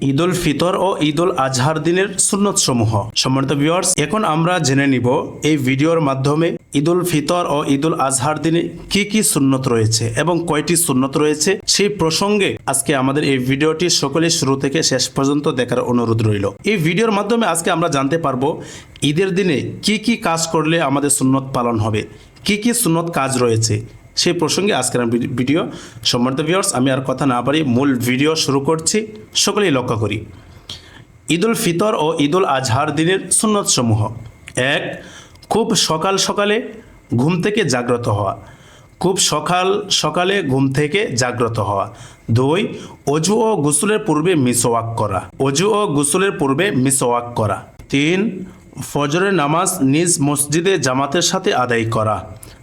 ঈদ উল ফিতর ও ঈদ উল আজহার দিনের সুন্নত সমূহ সম্মানিত ভিউয়ার্স এখন আমরা জেনে নিব এই ভিডিওর মাধ্যমে ঈদ উল ফিতর ও ঈদ উল আজহার দিনে কি কি সুন্নত রয়েছে এবং কয়টি সুন্নত রয়েছে সেই প্রসঙ্গে আজকে আমাদের এই ভিডিওটি সকলে শুরু থেকে শেষ পর্যন্ত দেখার অনুরোধ রইল। এই ভিডিওর মাধ্যমে আজকে আমরা জানতে পারব ঈদের দিনে কি কি কাজ করলে আমাদের সুন্নত পালন হবে, কি কি সুন্নত কাজ রয়েছে সেই প্রসঙ্গে আজকের ভিডিও সম্মানিত ভিউয়ার্স আমি আর কথা না পারি মূল ভিডিও শুরু করছি। সকলেই লক্ষ্য করি। ঈদুল ফিতর ও ঈদুল আজহার দিনের সুন্নত সমূহ এক, খুব সকাল সকালে ঘুম থেকে জাগ্রত হওয়া। খুব সকাল সকালে ঘুম থেকে জাগ্রত হওয়া। দুই, অজু ও গোসলের পূর্বে মিসওয়াক করা। অজু ও গোসলের পূর্বে মিসওয়াক করা। তিন, ফজরের নামাজ নিজ মসজিদে জামাতের সাথে আদায় করা।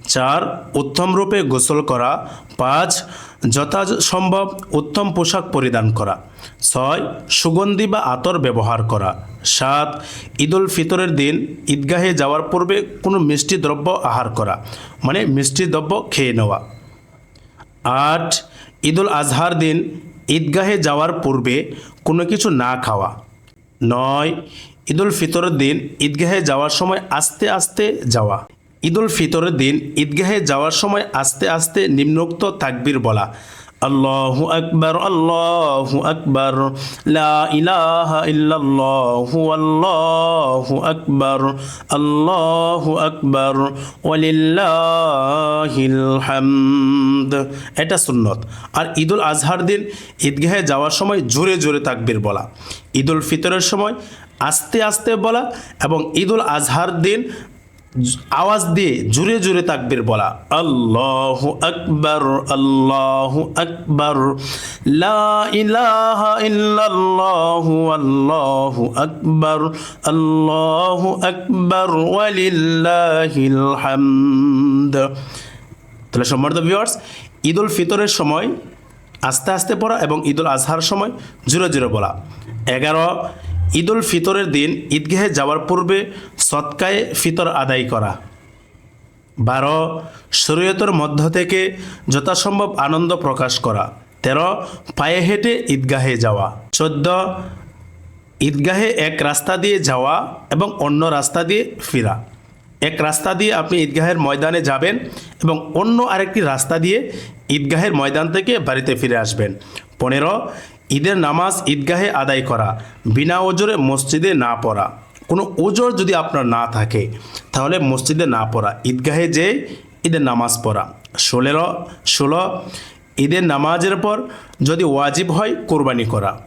চার, উত্তম রূপে গোসল করা। পাঁচ, যথাসম্ভব উত্তম পোশাক পরিধান করা। ছয়, সুগন্ধি বা আতর ব্যবহার করা। সাত, ঈদুল ফিতরের দিন ঈদগাহে যাওয়ার পূর্বে কোনো মিষ্টি দ্রব্য আহার করা মানে মিষ্টি দ্রব্য খেয়ে নেওয়া। আট, ঈদুল আজহার দিন ঈদগাহে যাওয়ার পূর্বে কোনো কিছু না খাওয়া। নয়, ঈদুল ফিতরের দিন ঈদগাহে যাওয়ার সময় আস্তে আস্তে যাওয়া। ঈদুল ফিতরের দিন ঈদগাহে যাওয়ার সময় আস্তে আস্তে নিম্নোক্ত তাকবীর বলা। আল্লাহু আকবার আল্লাহু আকবার, লা ইলাহা ইল্লাল্লাহু, আল্লাহু আকবার আল্লাহু আকবার হামদ। এটা সুন্নত। আর ঈদুল আজহার দিন ঈদগাহে যাওয়ার সময় জোরে জোরে তাকবীর বলা। ঈদুল ফিতরের সময় আস্তে আস্তে বলা এবং ঈদুল আজহার দিন আওয়াজ দিয়ে জোরে জোরে তাকবীর বলা। আল্লাহ আকবর আল্লাহ আকবর। আল্লাহু আকবর আল্লাহু আকবর তাহলে সম্মানিত ভিউয়ার্স ঈদ উল ফিতরের সময় আস্তে আস্তে পড়া এবং ঈদ উল আজহার সময় জোরে জোরে বলা। এগারো ঈদ উল ফিতরের দিন ঈদগাহে যাওয়ার পূর্বে সৎকায়ে ফিতর আদায় করা। বারো, শরীয়তের মধ্য থেকে যথাসম্ভব আনন্দ প্রকাশ করা। তেরো, পায়ে হেঁটে ঈদগাহে যাওয়া। চোদ্দ, ঈদগাহে এক রাস্তা দিয়ে যাওয়া এবং অন্য রাস্তা দিয়ে ফেরা। এক রাস্তা দিয়ে আপনি ঈদগাহের ময়দানে যাবেন এবং অন্য আরেকটি রাস্তা দিয়ে ঈদগাহের ময়দান থেকে বাড়িতে ফিরে আসবেন। পনেরো, ঈদের নামাজ ঈদগাহে আদায় করা, বিনা ওজরে মসজিদে না পড়া। কোনো ওজোর যদি আপনার না থাকে, তাহলে মসজিদে না পড়া। ঈদগাহে যে ঈদের নামাজ পড়া। ষোলেরো, ষোলো, ঈদের নামাজের পর যদি ওয়াজিব হয়, কোরবানি করা।